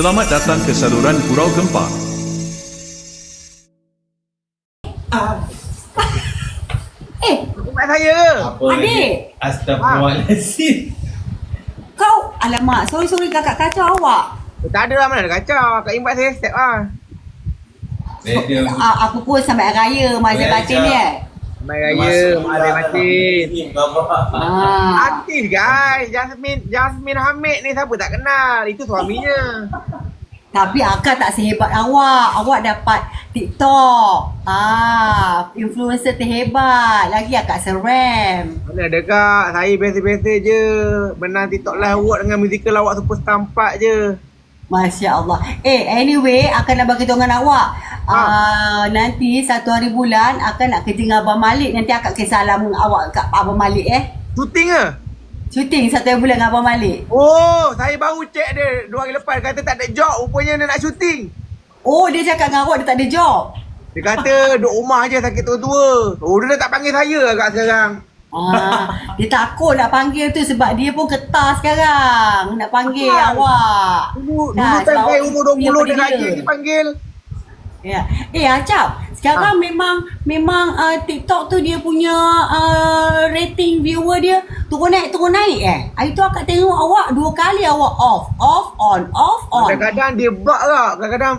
Selamat datang ke saluran Gurau Gempa. Eh, Mak saya ke? Apa Adik. lagi? Astagfirullahaladzim. kau alamak, sorry sorry kakak kacau awak. Tak ada lah mana ada kacau. Kak Imbat saya step lah. Dia Ah, aku pun sampai raya Boleh, batin Cak. dia. Mai raya, mak ada batin. Ah. Artis guys. Jasmine, Jasmine Hamid ni siapa tak kenal. Itu suaminya. Tapi akak tak sehebat awak. Awak dapat TikTok. Ah, influencer terhebat. Lagi akak seram. Mana ada kak. Saya biasa-biasa je. Menang TikTok Live Award dengan musical awak superstar 4 je. Masya Allah. Eh, anyway, akan nak bagi tahu dengan awak. Ah, nanti satu hari bulan akan nak kerja dengan Abang Malik. Nanti akak kisah salam awak kat Abang Malik eh. Shooting ke? Syuting satu hari bulan dengan Abang Malik. Oh, saya baru check dia dua hari lepas. Kata tak ada job. Rupanya dia nak shooting. Oh, dia cakap dengan awak dia tak ada job. Dia kata duduk rumah je sakit tua-tua. Oh, dia dah tak panggil saya agak sekarang. Ah, dia takut nak panggil tu sebab dia pun ketas sekarang. Nak panggil Kenapa? awak. Dulu, saya awak umur punya 20 dia rajin dia. dipanggil. Ya. Eh Acap, sekarang memang memang uh, TikTok tu dia punya uh, rating viewer dia turun naik turun naik eh. Hari tu akak tengok awak dua kali awak off, off, on, off, on. Kadang-kadang dia bug lah. Kadang-kadang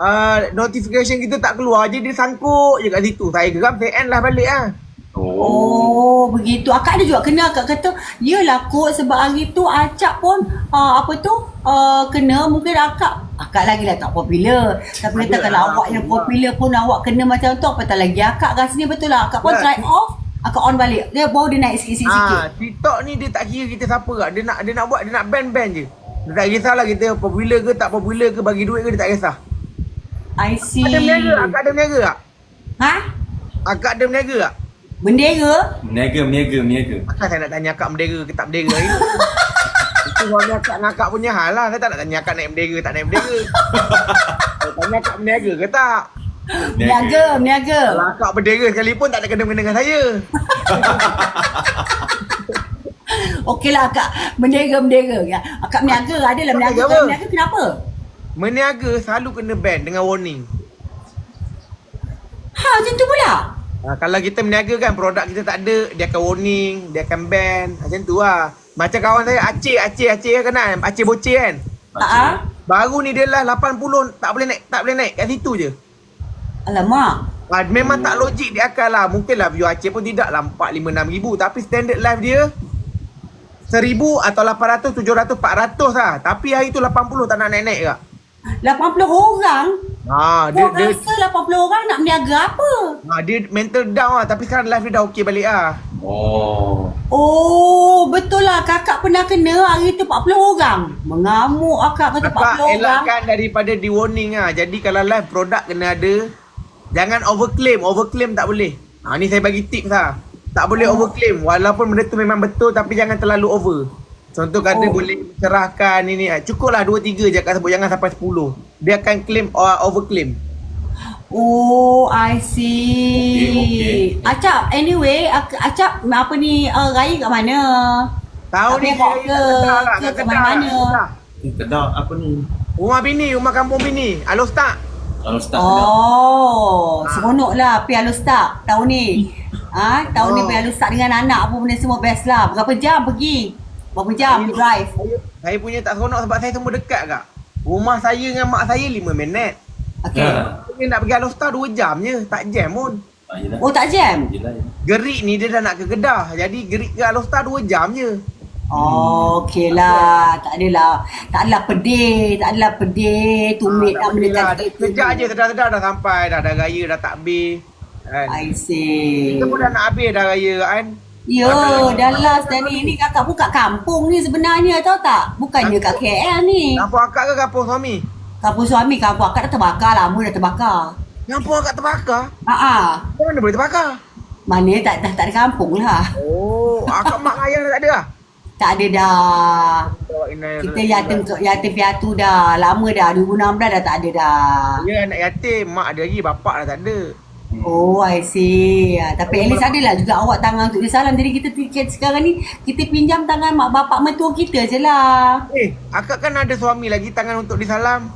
uh, notification kita tak keluar je dia sangkut je kat situ. Saya geram, saya end lah balik lah. Oh, begitu. Akak ada juga kena akak kata, yelah kot sebab hari tu Acap pun uh, apa tu uh, kena mungkin akak akak lagi lah tak popular. Tapi kata kalau lah, awak yang popular pun awak kena macam tu apatah lagi akak rasanya betul lah. Akak pun try off, akak on balik. Dia baru dia naik sikit-sikit. Ah, TikTok ni dia tak kira kita siapa kak. Dia nak dia nak buat dia nak ban-ban je. Dia tak kisahlah kita popular ke tak popular ke bagi duit ke dia tak kisah. I see. Ada meniaga, akak ada meniaga tak? Ha? Akak ada meniaga tak? Bendera? Meniaga, meniaga, meniaga. Akak saya nak tanya akak meniaga ke tak meniaga hari tu. Itu suami akak dengan akak punya hal lah. Saya tak nak tanya akak naik meniaga tak naik meniaga. Saya tanya akak meniaga ke tak? Meniaga, meniaga. Kalau akak berdera sekalipun tak ada kena-kena dengan saya. Okeylah akak. Bendera, bendera. Ya. Akak meniaga. Adalah meniaga. Meniaga Kalau apa? meniaga kenapa? Meniaga selalu kena ban dengan warning. Ha, macam tu pula. Ha, kalau kita meniaga kan produk kita tak ada, dia akan warning, dia akan ban. Macam tu lah. Macam kawan saya Aceh, Aceh, Aceh kan kan? Aceh Boceh kan? Tak ah? Baru ni dia lah 80 tak boleh naik, tak boleh naik kat situ je. Alamak. Ha, memang tak logik di akal lah. Mungkin lah view Aceh pun tidak lah 4, 5, 6 ribu. Tapi standard live dia 1000 atau 800, 700, 400 lah. Tapi hari tu 80 tak nak naik-naik kak. 80 orang? Ha, Dia, dia, dia, rasa 80 orang nak meniaga apa? ha, dia mental down lah. Tapi sekarang live dia dah okey balik lah. Oh. Oh, betul lah. Kakak pernah kena hari tu 40 orang. Mengamuk akak kata 40 Kakak orang. elakkan daripada di warning lah. Jadi kalau live produk kena ada. Jangan overclaim. Overclaim tak boleh. Ha, ni saya bagi tips lah. Tak boleh Oh. overclaim. Walaupun benda tu memang betul tapi jangan terlalu over. Contoh kata Oh. boleh cerahkan ini. ah, Cukuplah 2-3 je kat sebut. Jangan sampai 10. Dia akan claim or overclaim. Oh, I see. Okey, okey. Acap, anyway, Acap apa ni uh, raya kat mana? Tahu ni saya ke- ke Kat ke mana-mana. kat Kedah. Eh, Kedah apa ni? Rumah bini. Rumah kampung bini. Alostak. Kalau start Kedah. Oh, seronok lah pergi Alustak tahun ni. Ah, tahun ni Oh. pergi Alustak dengan anak apa benda semua best lah. Berapa jam pergi? Berapa jam drive? Saya, saya punya tak seronok sebab saya semua dekat kak. Rumah saya dengan mak saya 5 minit. Okay. Ha. Saya nak pergi Alostar 2 jam je. Tak jam pun. Ah, yelah. Oh, tak jam? Yelah, yelah. Gerik ni dia dah nak ke Kedah. Jadi gerik ke Alostar 2 jam je. Oh, okey lah. Tak adalah. Tak adalah pedih. Tak adalah pedih. Tumit nak tak boleh lah. Sekejap je sedar-sedar dah sampai. Dah dah raya, dah takbir. Kan? I see. Kita pun dah nak habis dah raya kan. Ya, dah last dah ni. Ni kakak buka kampung ni sebenarnya tahu tak? Bukannya kat KL ni. Kampung akak ke kampung suami? Kampung suami kampung akak dah terbakar lama dah terbakar. Kampung akak terbakar? Ha ah. Macam mana boleh terbakar? Mana tak, tak, tak ada kampung lah. Oh, akak mak ayah dah tak ada lah? Tak ada dah. Kita yatim yatim piatu dah. Lama dah. 2016 dah tak ada dah. Ya anak yatim, mak ada lagi, bapak dah tak ada. Oh, I see. Ah, tapi at least adalah juga awak tangan untuk dia salam. Jadi kita kita sekarang ni kita pinjam tangan mak bapak mertua kita je lah. Eh, akak kan ada suami lagi tangan untuk disalam.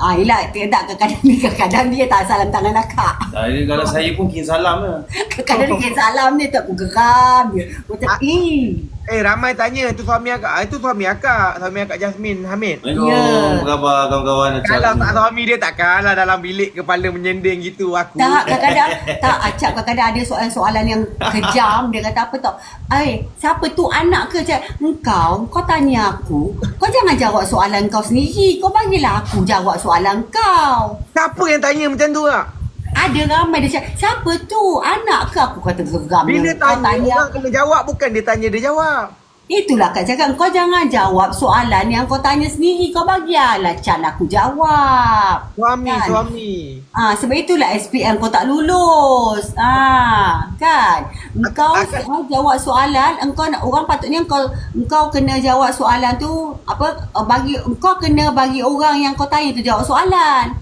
Ah, yelah. Tak, kadang-kadang ni dia tak salam tangan akak. Jadi kalau saya pun kirim salam lah. Kadang-kadang dia salam dia tak aku geram dia. Macam, eh. Eh, ramai tanya tu suami akak. Ah, Itu suami akak. Suami akak Jasmine Hamid. Assalamualaikum. Ya. Apa khabar kawan-kawan? Kalau tak suami dia takkanlah dalam bilik kepala menyending gitu aku. Tak, kadang-kadang tak acap kadang-kadang ada soalan-soalan yang kejam dia kata apa tau. Eh, siapa tu anak ke? Cak, engkau, kau tanya aku. Kau jangan jawab soalan kau sendiri. Kau bagilah aku jawab soalan kau. Siapa yang tanya macam tu kak? Ada ramai dia cakap, siapa tu? Anak ke? Aku kata geram. Bila Kau tanya, orang kena jawab bukan dia tanya dia jawab. Itulah Kak cakap, kau jangan jawab soalan yang kau tanya sendiri. Kau bagilah can aku jawab. Suami, Kan? suami. Ah, sebab itulah SPM kau tak lulus. Ah, kan? Engkau Ak- ak- ah, jawab soalan, engkau nak orang patutnya engkau engkau kena jawab soalan tu apa bagi engkau kena bagi orang yang kau tanya tu jawab soalan.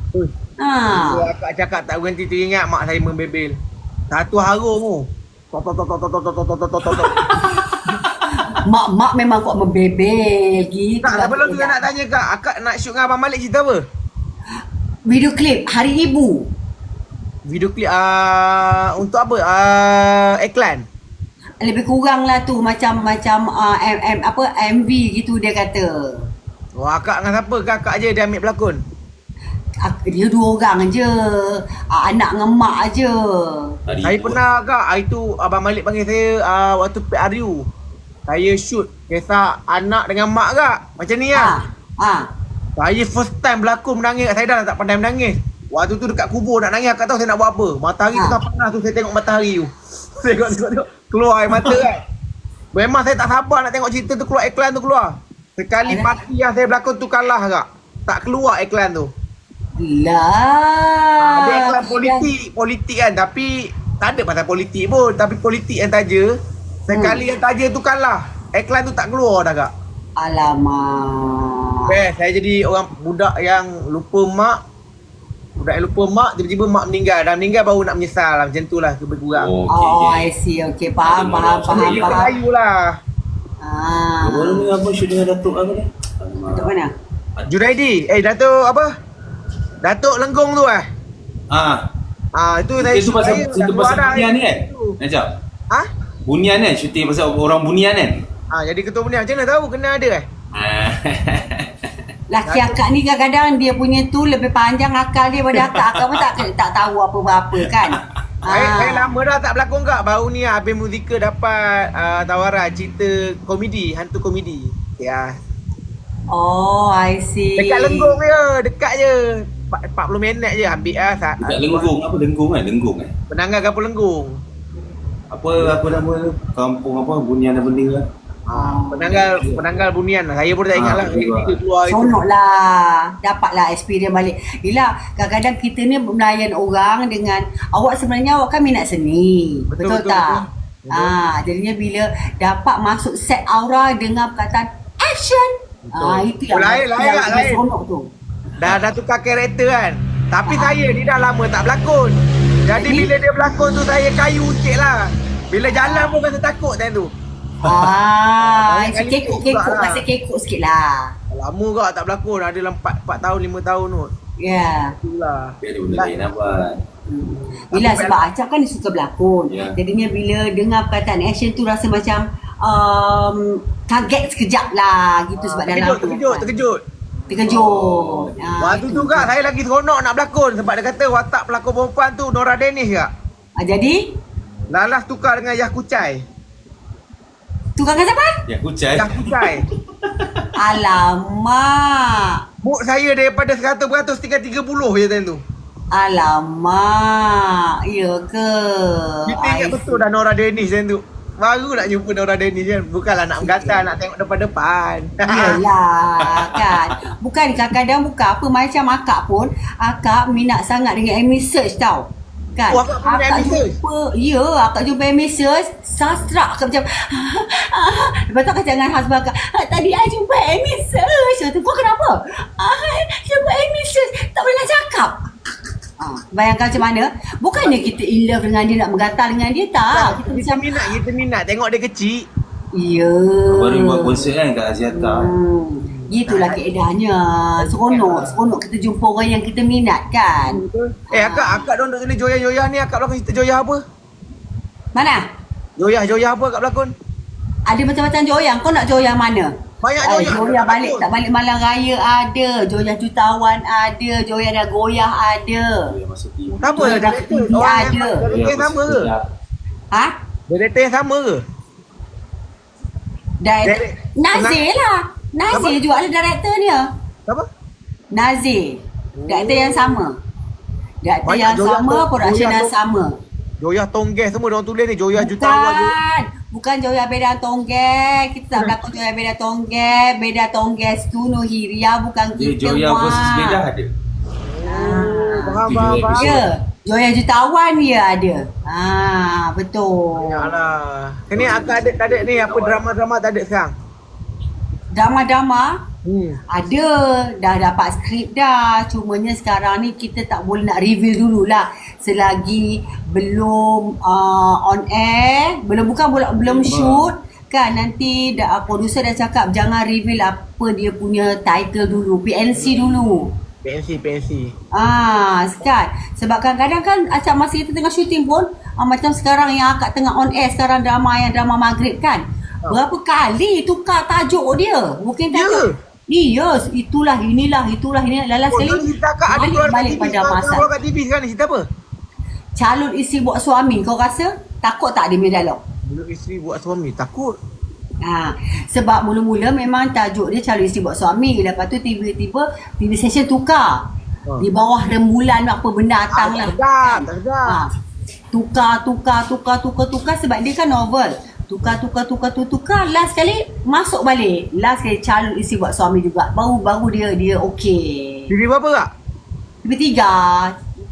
Ha. Akak cakap tak berhenti teringat mak saya membebel. Satu harung tu. Tok tok tok tok tok tok tok tok tok tok tok. Mak-mak memang kau membebel gitu. Tak, lah tu saya nak tanya kak, akak nak shoot dengan Abang Malik cerita apa? Video klip Hari Ibu. Video klip uh, untuk apa? Uh, iklan. Lebih kurang lah tu macam macam uh, M, M, apa MV gitu dia kata. Wah, akak dengan siapa? Kakak je dia ambil pelakon. Dia dua orang je. Uh, anak dengan mak je. Hari Saya pernah kak, hari tu Abang Malik panggil saya uh, waktu PRU. Saya shoot kisah anak dengan mak kak. Macam ni Ha. lah. Ha. Saya first time berlakon menangis. Saya dah tak pandai menangis. Waktu tu dekat kubur nak nangis, akak tahu saya nak buat apa. Matahari Ha. tu tak panas tu, saya tengok matahari tu. tengok, tengok, tengok. Keluar air mata kan. Memang saya tak sabar nak tengok cerita tu keluar, iklan tu keluar. Sekali pasti yang saya berlakon tu kalah kak. Tak keluar iklan tu. Lah. Ada iklan politik, politik kan. Tapi tak ada pasal politik pun. Tapi politik yang taja. Sekali yang taja tu kalah. Iklan tu tak keluar dah kak. Alamak. Best, saya jadi orang budak yang lupa mak. Budak yang lupa mak, tiba-tiba mak meninggal. Dah meninggal baru nak menyesal lah. Macam tu lah, lebih kurang. Oh, Oh, okey. I see. Okay, faham, faham, faham, Jadi faham. Melayu lah. Ah. Baru ni apa dengan Datuk apa ni? Datuk mana? Junaidi. Eh, Datuk apa? Datuk Lenggong tu eh. Ah, Ah, itu saya itu pasal saya itu pasal bunian ni kan? Najab. Ha? Bunian kan? Shooting pasal orang bunian kan? Ah, jadi ketua bunian. Macam mana tahu kena ada eh? Ah. Laki akak ni kadang-kadang dia punya tu lebih panjang akal dia daripada akak. Akak pun tak tak tahu apa-apa kan. Saya, saya lama dah tak berlakon kak. Baru ni habis muzikal dapat uh, tawaran cerita komedi, hantu komedi. Ya. Oh, I see. Dekat Lenggong je, dekat je. Empat- 40 minit je ambil lah. Sa- Dekat Lenggong apa Lenggong kan? Lenggong kan? Penanggal Kampung Lenggong. Apa apa nama? Kampung apa? Bunian apa benda lah. Ah, penanggal penanggal bunian lah. Saya pun tak ingat Ah, lah. betul lah. Sonok lah Dapatlah experience balik Yelah Kadang-kadang kita ni Melayan orang dengan Awak sebenarnya Awak kan minat seni Betul, Betul, betul, tak? betul. Ah, Jadinya bila Dapat masuk set aura Dengan perkataan Action Ah Itu yang Lain, lain, yang, Kak, yang lain. Sonok tu Dah dah tukar karakter kan. Tapi Ah. saya ni dah lama tak berlakon. Jadi bila dia berlakon tu saya kayu sikit lah. Bila jalan pun rasa takut time tu. Ah, Kekok-kekok kekok lah. Masih kekok sikit lah Lama kau tak berlakon. Ada dalam 4, 4 tahun, 5 tahun tu. Ya yeah. Itulah. Tapi ada benda lain apa? Yelah sebab Acap kan dia suka berlakon Ya. Jadinya bila dengar perkataan action tu Rasa macam um, Kaget sekejap lah Gitu sebab dalam Ah, Terkejut, terkejut, terkejut. Terkejut ah, Waktu tu kak saya lagi seronok nak berlakon. Sebab dia kata watak pelakon perempuan tu Nora Dennis kak. ah, Jadi Lalas tukar dengan Yah Kucai. Tukar kata apa? Ya kucai. Yah Kucai. Alamak Mood saya daripada 100% tinggal 30 je time tu. Alamak Ya ke Kita ingat betul dah Nora Dennis time tu. Baru nak jumpa Nora Dennis kan. Bukanlah nak menggatal, nak tengok depan-depan. Yelah kan Bukan kadang-kadang bukan apa Macam akak pun Akak minat sangat dengan Amy Search tau Kan Oh, akak Amy Search? jumpa Ya akak jumpa Amy Search Sastra akak macam Lepas tu akak dengan husband akak "Ah, Tadi I jumpa Amy Search kau kenapa? Ah, jumpa Amy Search Tak boleh nak cakap Ha, bayangkan macam mana? Bukannya kita in love dengan dia nak menggatal dengan dia tak. Kita Kita macam minat, kita minat. Tengok dia kecil. Ya. Baru buat konsert kan kat Aziata. Hmm. Itulah keedahannya. Seronok, seronok kita jumpa orang yang kita minat kan. Eh akak, akak dong duk tulis Joya-Joya ni akak berlakon cerita Joya apa? Mana? Joya-Joya apa akak berlakon? Ada macam-macam joyang. Kau nak joyang mana? Banyak Ah, Joya. Joyang balik tak balik malam raya ada. Joyang jutawan ada. Joyang dah goyah ada. Yang masuk Joya lah dah Orang ada. yang director yang sama ke? Ha? Director yang sama ke? Direct- Nazir lah. Nazir juga ada director dia. Apa? Nazir. Director yang sama. Director yang Joya sama, production Joya yang sama. Joya Tongges semua orang tulis ni. Joya Jutawan. Bukan. Bukan Joya Beda Tonggek. Kita tak berlakon Joya Beda Tonggek. Beda Tonggek tu Nuhiria bukan Dia kita. Joya Wan. versus Bedah ada. Oh, faham, faham, faham. Ya. Joya Jutawan dia ada. Ha, betul. Yalah. Ini akak ada, tak ada ni apa drama-drama tak ada sekarang? Drama-drama Hmm. ada. Dah dapat skrip dah. Cumanya sekarang ni kita tak boleh nak reveal dululah. Selagi belum uh, on air. Belum bukan belum, belum shoot. Kan nanti dah, producer dah cakap jangan reveal apa dia punya title dulu. PNC dulu. PNC, PNC. Ah, kan. Sebab kadang-kadang kan macam masa kita tengah syuting pun ah, macam sekarang yang akak tengah on air sekarang drama yang drama maghrib kan. Ah. Berapa kali tukar tajuk dia? Mungkin tajuk. Iya, itulah inilah itulah ini lalas Oh, sekali. yang cerita akak ada keluar balik TV. pada masa. keluar kat TV sekarang ni cerita apa? Calon isteri buat suami kau rasa takut tak dia punya dialog? Belum isteri buat suami. Takut. Ha, sebab mula-mula memang tajuk dia calon isteri buat suami. Lepas tu tiba-tiba TV station tukar. Ha. Di bawah rembulan apa benda datang Ah, lah. Tak tak. Ha. Tukar, tukar, tukar, tukar, tukar sebab dia kan novel. Tukar, tukar, tukar, tukar, tukar. Last kali masuk balik. Last kali calon isi buat suami juga. Baru-baru dia dia okey. TV berapa kak? TV tiga.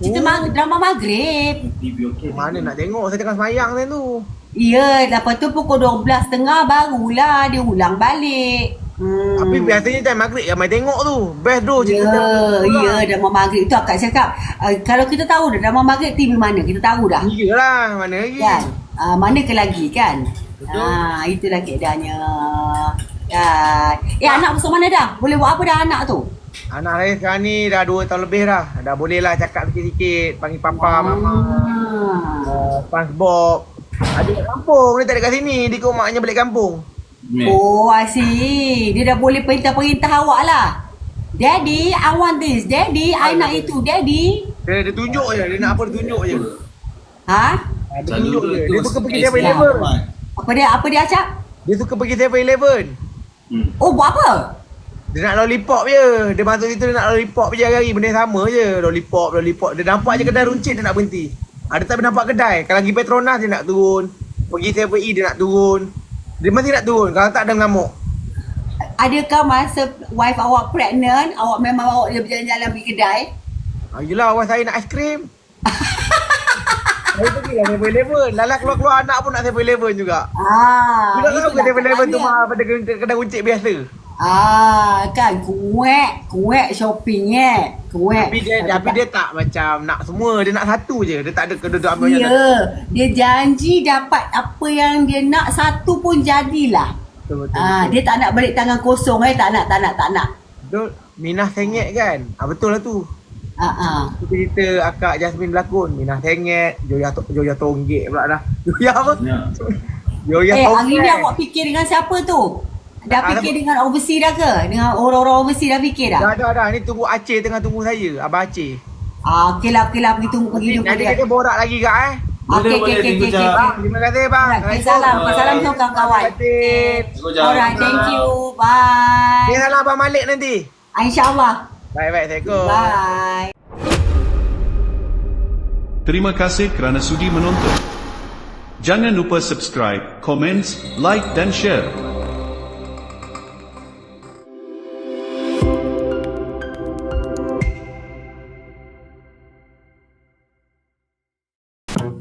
Cerita Oh. mag- drama maghrib. TV okey. Mana nak tengok saya tengah semayang time tu. Ya, lepas tu pukul 12.30 barulah dia ulang balik. Hmm. Tapi biasanya time maghrib yang main tengok tu. Best tu Ya, ya drama maghrib tu akak cakap. Uh, kalau kita tahu dah drama maghrib TV mana, kita tahu dah. Iyalah, mana lagi. Kan? Uh, mana ke lagi kan? Betul. Ah, itulah keadaannya. Kan. Eh anak besar mana dah? Boleh buat apa dah anak tu? Anak saya sekarang ni dah 2 tahun lebih dah. Dah boleh lah cakap sikit-sikit. Panggil papa, mama. Ah. Uh, SpongeBob. Ada kat kampung. Dia tak ada kat sini. Dia ikut maknya balik kampung. Oh, I see. Dia dah boleh perintah-perintah awak lah. Daddy, I want this. Daddy, I nak itu. Daddy. Dia, dia tunjuk je. Dia nak apa dia tunjuk je. Ha? Dia tunjuk je. Dia suka pergi SDM 7-Eleven. Ahmad. Apa dia? Apa dia acap? Dia suka pergi 7-Eleven. Hmm. Oh, buat apa? Dia nak lollipop je. Dia masuk situ dia nak lollipop je hari-hari. Benda yang sama je. Lollipop, lollipop. Dia nampak je kedai runcit dia nak berhenti. Ada tak nampak kedai. Kalau pergi Petronas dia nak turun. Pergi 7E dia nak turun. Dia mesti nak turun. Kalau tak dia mengamuk. Adakah masa wife awak pregnant, awak memang bawa dia berjalan-jalan pergi kedai? Ah, yelah awak saya nak aiskrim. lah 7-Eleven. Lala keluar-keluar anak pun nak 7-Eleven juga. Ah, Juga tahu ke itulah 7-Eleven tu mahal pada kedai runcit biasa. Ah, kan kuek, kuek shoppingnya. Kuek. Tapi dia, tapi dia tak macam nak semua. Dia nak satu je. Dia tak ada keduduk ambil Ya, dia janji dapat apa yang dia nak satu pun jadilah. Betul, betul, Ah, betul. dia tak nak balik tangan kosong eh, tak nak, tak nak, tak nak. Betul. Minah sengit kan? Ah betul lah tu. Ah, ah. Tu cerita akak Jasmine berlakon. Minah sengit, Joya to, Joya tonggek pula dah. Joya apa? Ya. Joya Eh, tonggek. hari ni awak fikir dengan siapa tu? Dah Ah, fikir apa? dengan overseas dah ke? Dengan orang-orang overseas dah fikir dah? Dah, dah, dah. Ni tunggu Aceh tengah tunggu saya. Abang Aceh. Ah, okey lah, okey lah. Pergi tunggu, pergi jumpa Nanti dia. kita borak lagi kak eh. Boleh, Okey, okey, boleh, okey, okey. terima kasih bang. Salam. Salam tu kawan-kawan. Terima kasih. Alright, thank you. Bye. Dia salam Abang Malik nanti. InsyaAllah. Baik-baik, Assalamualaikum. Bye. Terima kasih kerana sudi menonton. Jangan lupa subscribe, komen, like dan share.